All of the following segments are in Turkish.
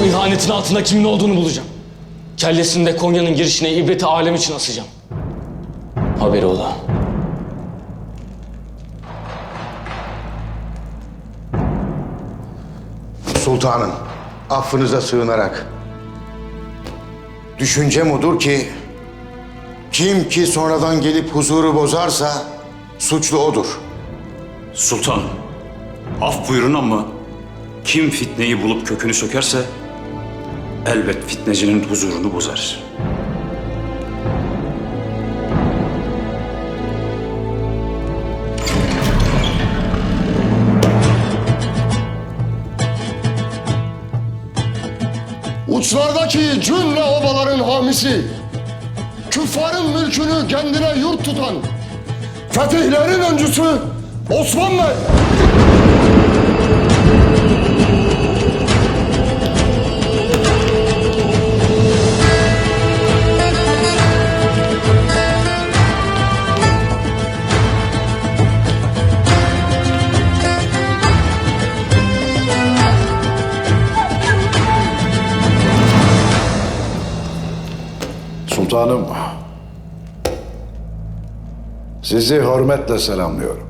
O ihanetin altında kimin olduğunu bulacağım. Kellesini de Konya'nın girişine ibreti alem için asacağım. Haberi ola. Sultanım, affınıza sığınarak. Düşüncem odur ki, kim ki sonradan gelip huzuru bozarsa suçlu odur. Sultan, af buyurun ama kim fitneyi bulup kökünü sökerse elbet fitnecinin huzurunu bozar. Uçlardaki cümle obaların hamisi, küffarın mülkünü kendine yurt tutan, fetihlerin öncüsü Osman Bey. Sultanım, sizi hürmetle selamlıyorum.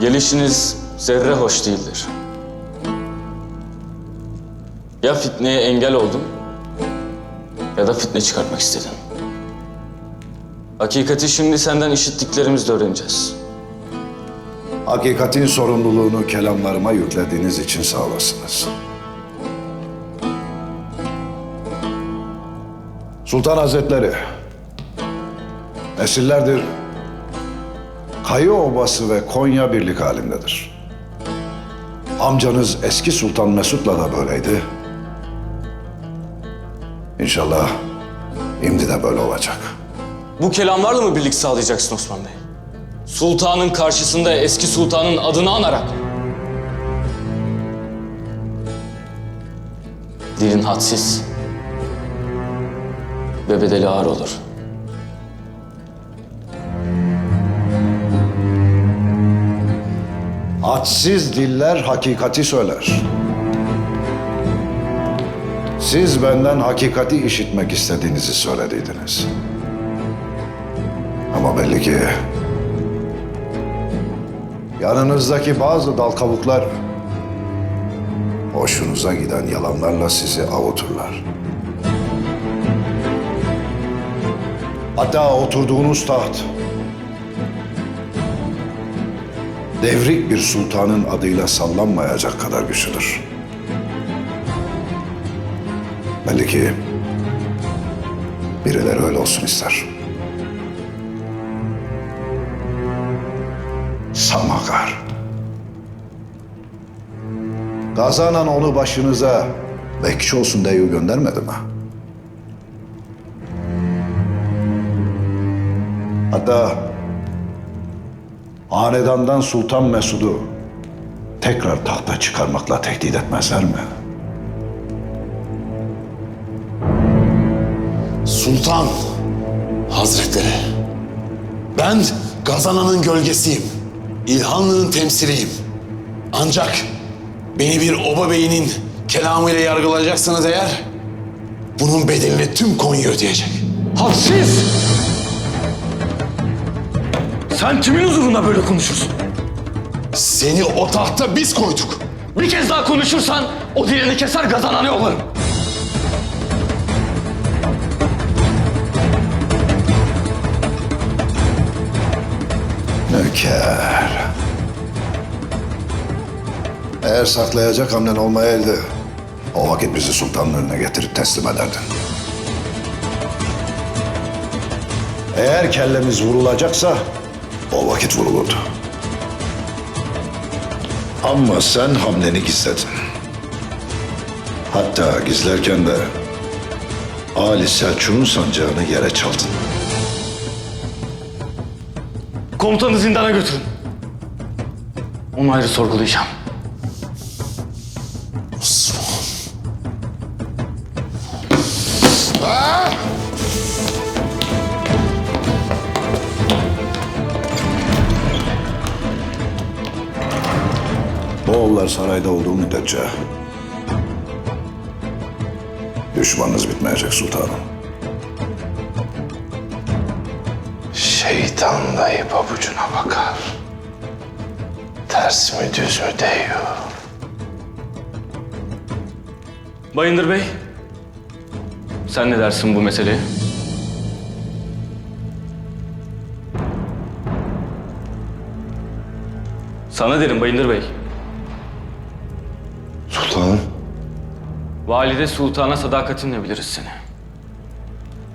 Gelişiniz zerre hoş değildir. Ya fitneye engel oldun ya da fitne çıkartmak istedin. Hakikati şimdi senden işittiklerimizle öğreneceğiz. Hakikatin sorumluluğunu kelamlarıma yüklediğiniz için sağ olasınız. Sultan Hazretleri, nesillerdir Kayı Obası ve Konya birlik halindedir. Amcanız eski Sultan Mesut'la da böyleydi. İnşallah şimdi de böyle olacak. Bu kelamlarla mı birlik sağlayacaksın Osman Bey? Sultanın karşısında eski sultanın adını anarak. Dilin hadsiz ve bedeli ağır olur. Hadsiz diller hakikati söyler. Siz benden hakikati işitmek istediğinizi söylediydiniz. Ama belli ki yanınızdaki bazı dal kavuklar hoşunuza giden yalanlarla sizi avuturlar. Hatta oturduğunuz taht devrik bir sultanın adıyla sallanmayacak kadar güçlüdür. Belli ki birileri öyle olsun ister. Samakar. Kazanan onu başınıza bekçi olsun diye göndermedi mi? Hatta hanedandan Sultan Mesud'u tekrar tahta çıkarmakla tehdit etmezler mi? Sultan Hazretleri. Ben Gazana'nın gölgesiyim. İlhanlı'nın temsiliyim. Ancak beni bir oba beyinin kelamıyla yargılayacaksanız eğer bunun bedelini tüm Konya ödeyecek. Hadsiz! Sen kimin huzurunda böyle konuşursun? Seni o tahta biz koyduk. Bir kez daha konuşursan o dilini keser gazananı yollarım. Nöker. Eğer saklayacak hamlen olmayaydı, o vakit bizi sultanın önüne getirip teslim ederdin. Eğer kellemiz vurulacaksa, o vakit vurulurdu. Ama sen hamleni gizledin. Hatta gizlerken de Ali Selçuk'un sancağını yere çaldın. Komutanı zindana götürün. Onu ayrı sorgulayacağım. Moğollar sarayda olduğu müddetçe Düşmanınız bitmeyecek sultanım. Şeytan dayı pabucuna bakar. Ters mi düz mü değiyor. Bayındır Bey, sen ne dersin bu meseleye? Sana derim Bayındır Bey. Valide Sultan'a sadakatinle biliriz seni.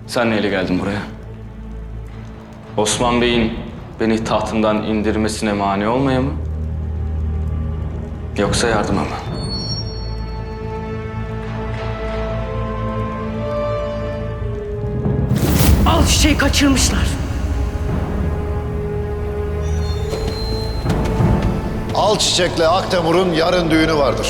Sen neyle geldin buraya? Osman Bey'in beni tahtından indirmesine mani olmaya mı? Yoksa yardıma mı? Al çiçeği kaçırmışlar. Al Çiçek'le Aktemur'un yarın düğünü vardır.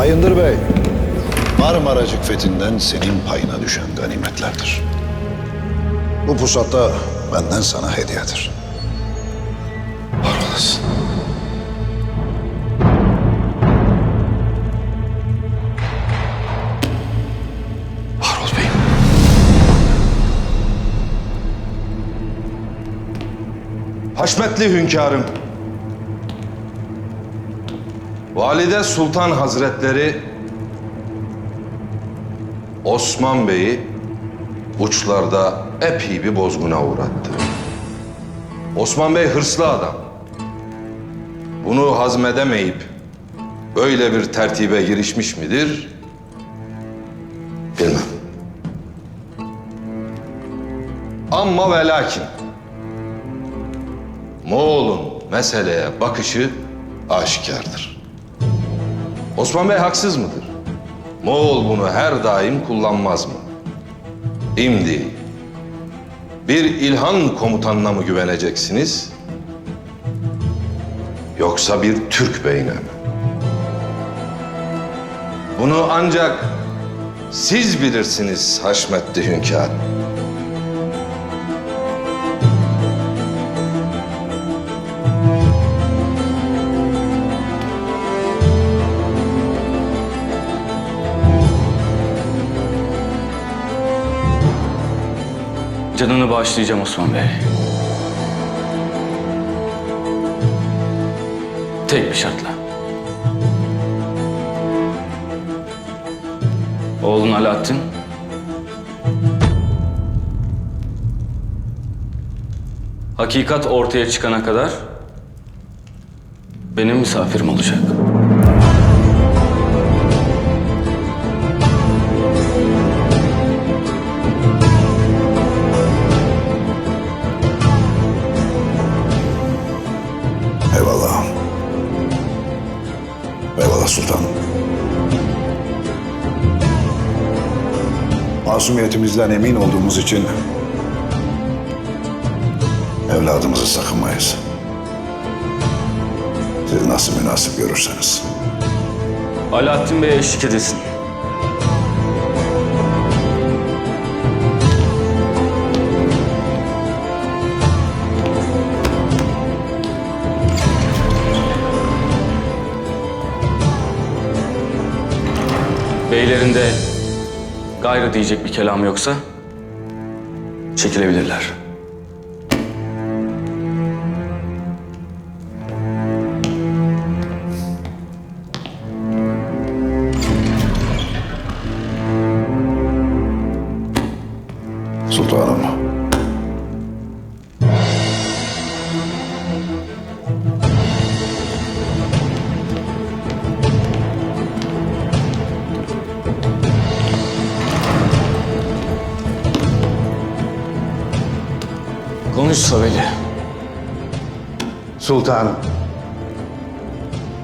Bayındır Bey, Marmaracık fethinden senin payına düşen ganimetlerdir. Bu pusat da benden sana hediyedir. Var olasın. Haşmetli hünkârım, Valide Sultan Hazretleri Osman Bey'i uçlarda epey bir bozguna uğrattı. Osman Bey hırslı adam. Bunu hazmedemeyip böyle bir tertibe girişmiş midir? Bilmem. Ama ve lakin Moğol'un meseleye bakışı aşikardır. Osman Bey haksız mıdır? Moğol bunu her daim kullanmaz mı? Şimdi bir İlhan komutanına mı güveneceksiniz? Yoksa bir Türk beyine mi? Bunu ancak siz bilirsiniz Haşmetli Hünkârım. Canını bağışlayacağım Osman Bey. Tek bir şartla. Oğlun Alaaddin hakikat ortaya çıkana kadar benim misafirim olacak. Masumiyetimizden emin olduğumuz için evladımızı sakınmayız. Siz nasıl münasip görürseniz. Alaaddin Bey'e eşlik edesin. Beylerinde gayrı diyecek bir kelam yoksa çekilebilirler. Sultanım. Konuş Saveli. Sultanım.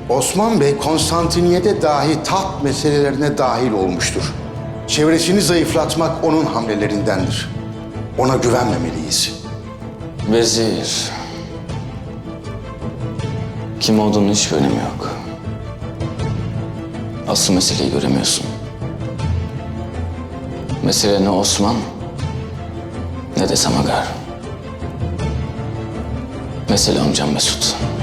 Osman Bey Konstantiniyye'de dahi taht meselelerine dahil olmuştur. Çevresini zayıflatmak onun hamlelerindendir. Ona güvenmemeliyiz. Vezir. Kim olduğunun hiçbir önemi yok. Asıl meseleyi göremiyorsun. Mesele ne Osman ne de Samagar. Mesele amcam Mesut.